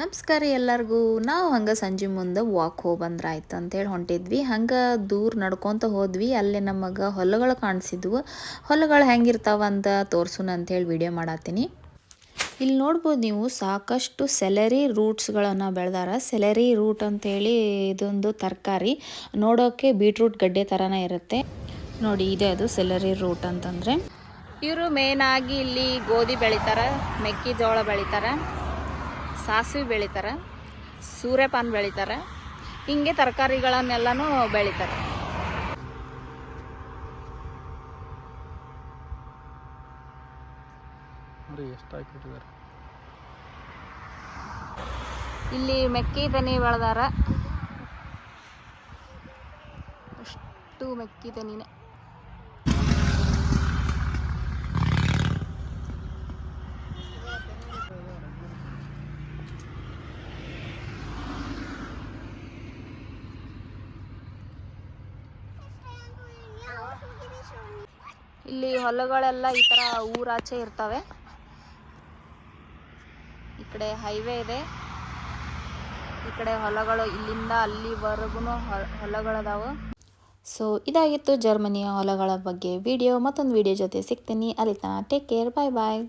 ನಮಸ್ಕಾರ ಎಲ್ಲರಿಗೂ. ನಾವು ಹಂಗೆ ಸಂಜೆ ಮುಂದೆ ವಾಕ್ ಹೋಗಿ ಬಂದ್ರಾಯ್ತು ಅಂತೇಳಿ ಹೊಂಟಿದ್ವಿ. ಹಂಗೆ ದೂರ ನಡ್ಕೊತ ಹೋದ್ವಿ. ಅಲ್ಲೇ ನಮಗೆ ಹೊಲಗಳು ಕಾಣಿಸಿದ್ವು. ಹೊಲಗಳು ಹೆಂಗಿರ್ತಾವ ಅಂತ ತೋರ್ಸುನ ಅಂತೇಳಿ ವಿಡಿಯೋ ಮಾಡತ್ತೀನಿ ಇಲ್ಲಿ ನೋಡ್ಬೋದು ನೀವು ಸಾಕಷ್ಟು ಸೆಲರಿ ರೂಟ್ಸ್ಗಳನ್ನು ಬೆಳೆದಾರ. ಸೆಲರಿ ರೂಟ್ ಅಂತೇಳಿ ಇದೊಂದು ತರಕಾರಿ. ನೋಡೋಕ್ಕೆ ಬೀಟ್ರೂಟ್ ಗಡ್ಡೆ ಥರನೇ ಇರುತ್ತೆ. ನೋಡಿ, ಇದೆ ಅದು ಸೆಲರಿ ರೂಟ್ ಅಂತಂದರೆ. ಇವರು ಮೇನಾಗಿ ಇಲ್ಲಿ ಗೋಧಿ ಬೆಳಿತಾರೆ, ಮೆಕ್ಕೆಜೋಳ ಬೆಳಿತಾರೆ. ಸಾಸಿವೆ ಬೆಳಿತಾರೆ ಸೂರ್ಯಪಾನ ಬೆಳಿತಾರೆ ಹಿಂಗೆ ತರಕಾರಿಗಳನ್ನೆಲ್ಲನೂ ಬೆಳಿತಾರೆ. ಇಲ್ಲಿ ಮೆಕ್ಕೆ ತೆನೆ ಬೆಳೆದಾರ. ಅಷ್ಟು ಮೆಕ್ಕೆ ಇಲ್ಲಿ ಹೊಲಗಳೆಲ್ಲ ಈ ತರ ಊರಾಚೆ ಇರ್ತವೆ. ಈ ಕಡೆ ಹೈವೇ ಇದೆ. ಈ ಕಡೆ ಹೊಲಗಳು ಇಲ್ಲಿಂದ ಅಲ್ಲಿವರೆಗೂ ಹೊಲಗಳದಾವ. ಸೊ ಇದಾಗಿತ್ತು ಜರ್ಮನಿಯ ಹೊಲಗಳ ಬಗ್ಗೆ ವಿಡಿಯೋ ಮತ್ತೊಂದು ವಿಡಿಯೋ ಜೊತೆ ಸಿಗ್ತೀನಿ. ಅಲ್ಲಿ ತನಕ ಟೇಕ್ ಕೇರ್ ಬಾಯ್ ಬಾಯ್